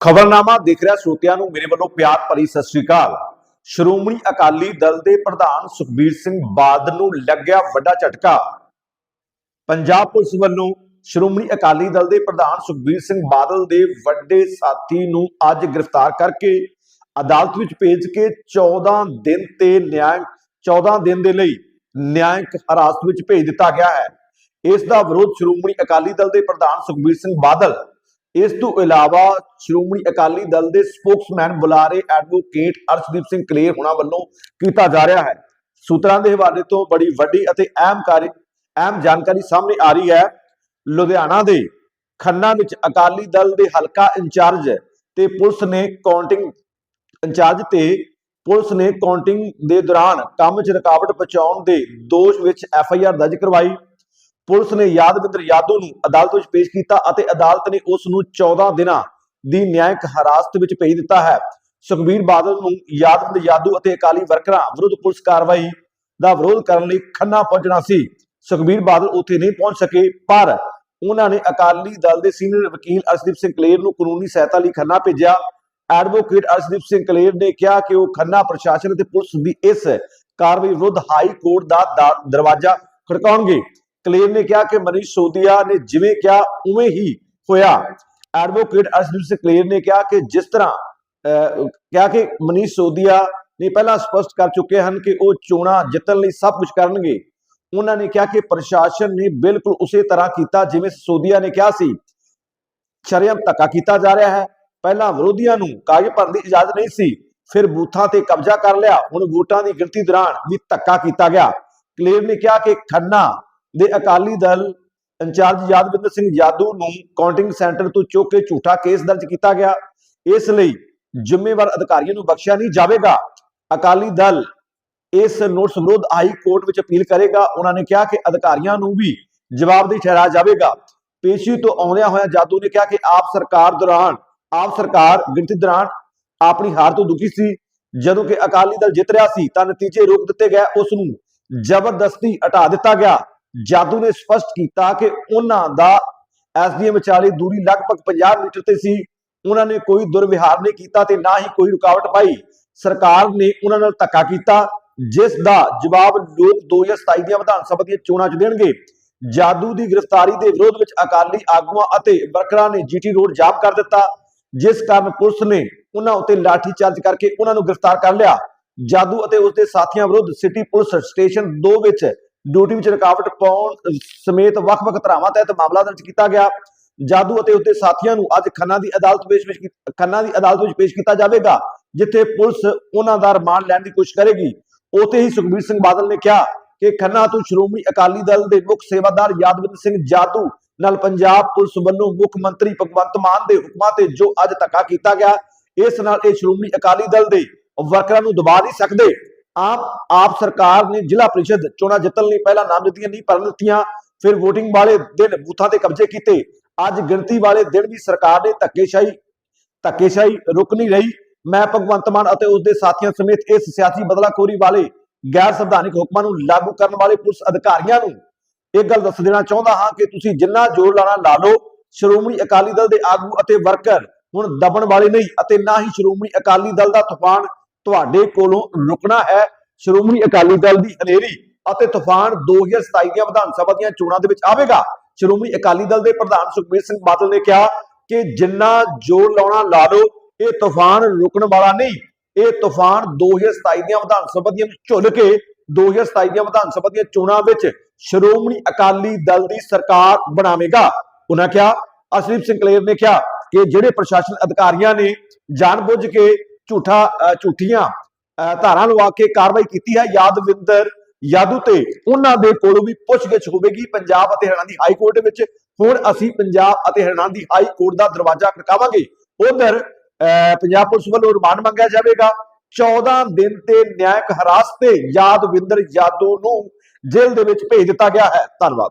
ਖਬਰਨਾਮਾ ਦੇਖ ਰਿਹਾ ਸਰੋਤਿਆਂ ਨੂੰ। ਮੇਰੇ ਵੱਲੋਂ ਪਿਆਰ ਭਰੀ ਸਤਿ ਸ੍ਰੀ ਅਕਾਲ। ਸ਼੍ਰੋਮਣੀ ਅਕਾਲੀ ਦਲ ਦੇ ਪ੍ਰਧਾਨ ਸੁਖਬੀਰ ਸਿੰਘ ਬਾਦਲ ਨੂੰ ਲੱਗਿਆ ਵੱਡਾ ਝਟਕਾ। ਪੰਜਾਬ ਪੁਲਿਸ ਵੱਲੋਂ ਸ਼੍ਰੋਮਣੀ ਅਕਾਲੀ ਦਲ ਦੇ ਪ੍ਰਧਾਨ ਸੁਖਬੀਰ ਸਿੰਘ ਬਾਦਲ ਦੇ ਵੱਡੇ ਸਾਥੀ ਨੂੰ ਅੱਜ ਗ੍ਰਿਫਤਾਰ ਕਰਕੇ ਅਦਾਲਤ ਵਿੱਚ ਭੇਜ ਕੇ 14 ਦਿਨ ਤੇ ਨਿਆਂ 14 ਦਿਨ ਦੇ ਲਈ ਨਿਆਂਇਕ ਹਿਰਾਸਤ ਵਿੱਚ ਭੇਜ ਦਿੱਤਾ ਗਿਆ ਹੈ। ਇਸ ਦਾ ਵਿਰੋਧ ਸ਼੍ਰੋਮਣੀ ਅਕਾਲੀ ਦਲ ਦੇ ਪ੍ਰਧਾਨ ਸੁਖਬੀਰ ਸਿੰਘ ਬਾਦਲ ਇਸ ਤੋਂ ਇਲਾਵਾ ਸ਼੍ਰੋਮਣੀ ਅਕਾਲੀ ਦਲ ਦੇ ਸਪੋਕਸਮੈਨ ਬੁਲਾਰੇ ਐਡਵੋਕੇਟ ਅਰਸ਼ਦੀਪ ਸਿੰਘ ਕਲੇਰ ਹੋਣਾ ਵੱਲੋਂ ਕੀਤਾ ਜਾ ਰਿਹਾ ਹੈ। ਸੂਤਰਾਂ ਦੇ ਹਵਾਲੇ ਤੋਂ ਬੜੀ ਵੱਡੀ ਅਤੇ ਅਹਿਮ ਕਾਰੀ ਅਹਿਮ ਜਾਣਕਾਰੀ ਸਾਹਮਣੇ ਆ ਰਹੀ ਹੈ। ਲੁਧਿਆਣਾ ਦੇ ਖੰਨਾ ਵਿੱਚ ਅਕਾਲੀ ਦਲ ਦੇ ਹਲਕਾ ਇੰਚਾਰਜ ਤੇ ਪੁਲਿਸ ਨੇ ਕਾਊਂਟਿੰਗ, ਇੰਚਾਰਜ ਤੇ ਪੁਲਿਸ ਨੇ ਕਾਊਂਟਿੰਗ ਦੇ ਦੌਰਾਨ ਕੰਮ 'ਚ ਰੁਕਾਵਟ ਪਹੁੰਚਾਉਣ ਦੇ ਦੋਸ਼ ਵਿੱਚ ਐਫ ਆਈ ਆਰ ਦਰਜ ਕਰਵਾਈ। ਪੁਲਿਸ ਨੇ ਯਾਦਵਿੰਦਰ ਯਾਦਵ ਨੂੰ ਅਦਾਲਤ ਵਿੱਚ ਪੇਸ਼ ਕੀਤਾ ਅਤੇ ਅਦਾਲਤ ਨੇ ਉਸ ਨੂੰ 14 ਦਿਨਾਂ ਦੀ ਨਿਆਇਕ ਹਿਰਾਸਤ ਵਿੱਚ ਭੇਜ ਦਿੱਤਾ ਹੈ। ਸੁਖਬੀਰ ਬਾਦਲ ਨੂੰ ਯਾਦਵਿੰਦਰ ਯਾਦੂ ਅਤੇ ਅਕਾਲੀ ਵਰਕਰਾਂ ਵਿਰੁੱਧ ਪੁਲਿਸ ਕਾਰਵਾਈ ਦਾ ਵਿਰੋਧ ਕਰਨ ਲਈ ਖੰਨਾ ਪਹੁੰਚਣਾ ਸੀ। ਸੁਖਬੀਰ ਬਾਦਲ ਉੱਥੇ ਨਹੀਂ ਪਹੁੰਚ ਸਕੇ, ਪਰ ਉਹਨਾਂ ਨੇ ਅਕਾਲੀ ਦਲ ਦੇ ਸੀਨੀਅਰ ਵਕੀਲ ਅਰਸ਼ਦੀਪ ਸਿੰਘ ਕਲੇਰ ਨੂੰ ਕਾਨੂੰਨੀ ਸਹਾਇਤਾ ਲਈ ਖੰਨਾ ਭੇਜਿਆ। ਐਡਵੋਕੇਟ ਅਰਸ਼ਦੀਪ ਸਿੰਘ ਕਲੇਰ ਨੇ ਕਿਹਾ ਕਿ ਉਹ ਖੰਨਾ ਪ੍ਰਸ਼ਾਸਨ ਅਤੇ ਪੁਲਿਸ ਦੀ ਇਸ ਕਾਰਵਾਈ ਵਿਰੁੱਧ ਹਾਈ ਕੋਰਟ ਦਾ, ਦਰਵਾਜ਼ਾ ਖੜਕਾਉਣਗੇ। ਕਲੇਰ ਨੇ ਕਿਹਾ ਕਿ ਮਨੀਸ਼ ਸੋਦੀਆ ਨੇ ਜਿਵੇਂ ਕਿਹਾ, ਉਵੇਂ ਹੀ ਹੋਇਆ। ਐਡਵੋਕੇਟ ਅਰਸ਼ਦੀਪ ਸਿੰਘ ਕਲੇਰ ਨੇ ਕਿਹਾ ਕਿ ਜਿਸ ਤਰ੍ਹਾਂ ਕਿਹਾ ਕਿ ਮਨੀਸ਼ ਸੋਦੀਆ ਨੇ ਪਹਿਲਾਂ ਸਪਸ਼ਟ ਕਰ ਚੁੱਕੇ ਹਨ ਕਿ ਉਹ ਚੋਣਾਂ ਜਿੱਤਣ ਲਈ ਸਭ ਕੁਝ ਕਰਨਗੇ। ਉਹਨਾਂ ਨੇ ਕਿਹਾ ਕਿ ਪ੍ਰਸ਼ਾਸਨ ਨੇ ਬਿਲਕੁਲ ਉਸੇ ਤਰ੍ਹਾਂ ਕੀਤਾ ਜਿਵੇਂ ਸੋਦੀਆ ਨੇ ਕਿਹਾ ਸੀ। ਸ਼ਰੇਆਮ ਧੱਕਾ ਕੀਤਾ ਜਾ ਰਿਹਾ ਹੈ। ਪਹਿਲਾਂ ਵਿਰੋਧੀਆਂ ਨੂੰ ਕਾਗਜ਼ ਭਰਨ ਦੀ ਇਜਾਜ਼ਤ ਨਹੀਂ ਸੀ, ਫਿਰ ਬੂਥਾਂ ਤੇ ਕਬਜ਼ਾ ਕਰ ਲਿਆ। ਹੁਣ ਵੋਟਾਂ ਦੀ ਗਿਣਤੀ ਦੌਰਾਨ ਵੀ ਧੱਕਾ ਕੀਤਾ ਗਿਆ। ਕਲੇਰ ਨੇ ਕਿਹਾ ਕਿ ਖੰਨਾ ਦੇ ਅਕਾਲੀ ਦਲ ਇੰਚਾਰਜ ਯਾਦਵਿੰਦਰ ਸਿੰਘ ਯਾਦੂ ਨੂੰ ਕਾਊਂਟਿੰਗ ਸੈਂਟਰ ਤੋਂ ਚੁੱਕ ਕੇ ਝੂਠਾ ਕੇਸ ਦਰਜ ਕੀਤਾ ਗਿਆ। ਇਸ ਲਈ ਜ਼ਿੰਮੇਵਾਰ ਅਧਿਕਾਰੀਆਂ ਨੂੰ ਬਖਸ਼ਿਆ ਨਹੀਂ ਜਾਵੇਗਾ। ਅਕਾਲੀ ਦਲ ਇਸ ਨੋਟਿਸ ਵਿਰੁੱਧ ਹਾਈ ਕੋਰਟ ਵਿੱਚ ਅਪੀਲ ਕਰੇਗਾ। ਉਹਨਾਂ ਨੇ ਕਿਹਾ ਕਿ ਅਧਿਕਾਰੀਆਂ ਨੂੰ ਵੀ ਜਵਾਬਦੇਹ ਠਹਿਰਾਇਆ ਜਾਵੇਗਾ। ਪੇਸ਼ੀ ਤੋਂ ਆਉਂਦਿਆਂ ਹੋਇਆਂ ਜਾਦੂ ਨੇ ਕਿਹਾ ਕਿ ਆਪ ਸਰਕਾਰ ਦੌਰਾਨ, ਆਪ ਸਰਕਾਰ ਗਿਣਤੀ ਦੌਰਾਨ ਆਪਣੀ ਹਾਰ ਤੋਂ ਦੁਖੀ ਸੀ। ਜਦੋਂ ਕਿ ਅਕਾਲੀ ਦਲ ਜਿੱਤ ਰਿਹਾ ਸੀ ਤਾਂ ਨਤੀਜੇ ਰੋਕ ਦਿੱਤੇ ਗਏ। ਉਸ ਨੂੰ ਜ਼ਬਰਦਸਤੀ ਹਟਾ ਦਿੱਤਾ ਗਿਆ। ਜਾਦੂ ਨੇ ਸਪਸ਼ਟ ਕੀਤਾ ਕਿ ਉਹਨਾਂ ਦਾ ਐਸਡੀਐਮ ਵਿਚਾਲੇ ਦੂਰੀ ਲਗਭਗ 50 ਮੀਟਰ ਤੇ ਸੀ। ਉਹਨਾਂ ਨੇ ਕੋਈ ਦੁਰਵਿਹਾਰ ਨਹੀਂ ਕੀਤਾ ਤੇ ਨਾ ਹੀ ਕੋਈ ਰੁਕਾਵਟ ਪਾਈ। ਸਰਕਾਰ ਨੇ ਉਹਨਾਂ ਨਾਲ ਧੱਕਾ ਕੀਤਾ, ਜਿਸ ਦਾ ਜਵਾਬ ਲੋਕ 2027 ਦੀਆਂ ਵਿਧਾਨ ਸਭਾ ਦੀਆਂ ਚੋਣਾਂ 'ਚ ਦੇਣਗੇ। ਜਾਦੂ ਦੀ ਗ੍ਰਿਫਤਾਰੀ ਦੇ ਵਿਰੋਧ ਵਿੱਚ ਅਕਾਲੀ ਆਗੂਆਂ ਅਤੇ ਵਰਕਰਾਂ ਨੇ ਜੀਟੀ ਰੋਡ ਜਾਮ ਕਰ ਦਿੱਤਾ, ਜਿਸ ਕਾਰਨ ਪੁਲਿਸ ਨੇ ਉਹਨਾਂ ਉੱਤੇ ਲਾਠੀ ਚਾਰਜ ਕਰਕੇ ਉਹਨਾਂ ਨੂੰ ਗ੍ਰਿਫਤਾਰ ਕਰ ਲਿਆ। ਜਾਦੂ ਅਤੇ ਉਸਦੇ ਸਾਥੀਆਂ ਵਿਰੁੱਧ ਸਿਟੀ ਪੁਲਿਸ ਸਟੇਸ਼ਨ 2 ਵਿੱਚ ਡਿਊਟੀ ਵਿੱਚ ਰੁਕਾਵਟ ਪਾਉਣ ਸਮੇਤ ਵੱਖ-ਵੱਖ ਧਾਰਾਵਾਂ ਤਹਿਤ ਮਾਮਲਾ ਦਰਜ ਕੀਤਾ ਗਿਆ। ਜਾਦੂ ਅਤੇ ਉਸਦੇ ਸਾਥੀਆਂ ਨੂੰ ਅੱਜ ਖੰਨਾ ਦੀ ਅਦਾਲਤ ਵਿੱਚ ਖੰਨਾ ਦੀ ਅਦਾਲਤ ਵਿੱਚ ਪੇਸ਼ ਕੀਤਾ ਜਾਵੇਗਾ, ਜਿੱਥੇ ਪੁਲਿਸ ਉਹਨਾਂ ਦਾ ਰਿਮਾਂਡ ਲੈਣ ਦੀ ਕੋਸ਼ਿਸ਼ ਕਰੇਗੀ। ਉਥੇ ਹੀ ਸੁਖਬੀਰ ਸਿੰਘ ਬਾਦਲ ਨੇ ਕਿਹਾ ਕਿ ਖੰਨਾ ਤੋਂ ਸ਼੍ਰੋਮਣੀ ਅਕਾਲੀ ਦਲ ਦੇ ਮੁੱਖ ਸੇਵਾਦਾਰ ਯਾਦਵਿੰਦਰ ਸਿੰਘ ਜਾਦੂ ਨਾਲ ਪੰਜਾਬ ਪੁਲਿਸ ਵੱਲੋਂ ਮੁੱਖ ਮੰਤਰੀ ਭਗਵੰਤ ਮਾਨ ਦੇ ਹੁਕਮਾਂ ਤੇ ਜੋ ਅੱਜ ਧੱਕਾ ਕੀਤਾ ਗਿਆ, ਇਸ ਨਾਲ ਇਹ ਸ਼੍ਰੋਮਣੀ ਅਕਾਲੀ ਦਲ ਦੇ ਵਰਕਰਾਂ ਨੂੰ ਦਬਾ ਨਹੀਂ ਸਕਦੇ। ਆਪ ਆਪ ਸਰਕਾਰ ਨੇ ਜ਼ਿਲ੍ਹਾ ਪ੍ਰੀਸ਼ਦ ਚੋਣਾਂ ਜਿੱਤਣ ਲਈ ਪਹਿਲਾਂ ਨਾਮਜ਼ਦਗੀਆਂ ਨਹੀਂ ਭਰਨ ਦਿੱਤੀਆਂ। ਫਿਰ VOTING ਵਾਲੇ ਦਿਨ ਬੂਥਾਂ ਤੇ ਕਬਜ਼ੇ ਕੀਤੇ। ਅੱਜ ਗਿਣਤੀ ਵਾਲੇ ਦਿਨ ਵੀ ਸਰਕਾਰ ਨੇ ਧੱਕੇਸ਼ਾਹੀ ਧੱਕੇਸ਼ਾਹੀ ਰੁਕ ਨਹੀਂ ਰਹੀ। ਮੈਂ ਭਗਵੰਤ ਮਾਨ ਅਤੇ ਉਸ ਦੇ ਸਾਥੀਆਂ ਸਮੇਤ ਇਸ ਸਿਆਸੀ ਬਦਲਾਖੋਰੀ ਵਾਲੇ ਗੈਰ ਸੰਵਿਧਾਨਿਕ ਹੁਕਮਾਂ ਨੂੰ ਲਾਗੂ ਕਰਨ ਵਾਲੇ ਪੁਲਿਸ ਅਧਿਕਾਰੀਆਂ ਨੂੰ ਇਹ ਗੱਲ ਦੱਸ ਦੇਣਾ ਚਾਹੁੰਦਾ ਹਾਂ ਕਿ ਤੁਸੀਂ ਜਿੰਨਾ ਜ਼ੋਰ ਲਾਣਾ ਲਾ ਲਓ। ਸ਼੍ਰੋਮਣੀ ਅਕਾਲੀ ਦਲ ਦੇ ਆਗੂ ਅਤੇ ਵਰਕਰ ਹੁਣ ਦਬਣ ਵਾਲੇ ਨਹੀਂ ਅਤੇ ਨਾ ਹੀ ਸ਼੍ਰੋਮਣੀ ਅਕਾਲੀ ਦਲ ਦਾ ਤੂਫਾਨ ਤੁਹਾਡੇ ਕੋਲੋਂ ਰੁਕਣਾ ਹੈ। ਸ਼੍ਰੋਮਣੀ ਅਕਾਲੀ ਦਲ ਦੀ ਹਨੇਰੀ ਅਤੇ ਤੂਫਾਨ 2027 ਦੀਆਂ ਵਿਧਾਨ ਸਭਾ ਦੀਆਂ ਚੋਣਾਂ ਦੇ ਵਿੱਚ ਆਵੇਗਾ। ਸ਼੍ਰੋਮਣੀ ਅਕਾਲੀ ਦਲ ਦੇ ਪ੍ਰਧਾਨ ਸੁਖਬੀਰ ਸਿੰਘ ਬਾਦਲ ਨੇ ਕਿਹਾ ਕਿ ਜਿੰਨਾ ਜ਼ੋਰ ਲਾਉਣਾ ਲਾ ਲਓ ਇਹ ਤੂਫਾਨ ਰੁਕਣ ਵਾਲਾ ਨਹੀਂ। ਇਹ ਤੂਫਾਨ 2027 ਦੀਆਂ ਵਿਧਾਨ ਸਭਾ ਦੀਆਂ ਝੁੱਲ ਕੇ 2027 ਦੀਆਂ ਵਿਧਾਨ ਸਭਾ ਦੀਆਂ ਚੋਣਾਂ ਵਿੱਚ ਸ਼੍ਰੋਮਣੀ ਅਕਾਲੀ ਦਲ ਦੀ ਸਰਕਾਰ ਬਣਾਵੇਗਾ। ਉਹਨਾਂ ਕਿਹਾ ਅਸ਼ਰੀਫ ਸਿੰਘ ਕਲੇਰ ਨੇ ਕਿਹਾ ਕਿ ਜਿਹੜੇ ਪ੍ਰਸ਼ਾਸਨ ਅਧਿਕਾਰੀਆਂ ਨੇ ਜਾਣਬੁੱਝ ਕੇ ਝੂਠਾ ਝੂਠੀਆਂ ਅ, ਧਾਰਾਂ ਲਵਾ ਕੇ ਕਾਰਵਾਈ ਕੀਤੀ ਹੈ। ਯਾਦਵਿੰਦਰ ਯਾਦੂ ਤੇ ਉਹਨਾਂ ਦੇ ਕੋਲੋਂ ਵੀ ਪੁੱਛਗਿੱਛ ਹੋਵੇਗੀ ਪੰਜਾਬ ਅਤੇ ਹਰਿਆਣਾ ਦੀ ਹਾਈ ਕੋਰਟ ਵਿੱਚ। ਹੁਣ ਅਸੀਂ ਪੰਜਾਬ ਅਤੇ ਹਰਿਆਣਾ ਦੀ ਹਾਈ ਕੋਰਟ ਦਾ ਦਰਵਾਜ਼ਾ ਖੜਕਾਵਾਂਗੇ। ਉਧਰ ਪੰਜਾਬ ਪੁਲਿਸ ਵੱਲੋਂ ਰਿਮਾਂਡ ਮੰਗਿਆ ਜਾਵੇਗਾ। 14 ਦਿਨ ਤੇ ਨਿਆਇਕ ਹਰਾਸਤ ਤੇ ਯਾਦਵਿੰਦਰ ਯਾਦੂ ਨੂੰ ਜੇਲ੍ਹ ਦੇ ਵਿੱਚ ਭੇਜ ਦਿੱਤਾ ਗਿਆ ਹੈ। ਧੰਨਵਾਦ।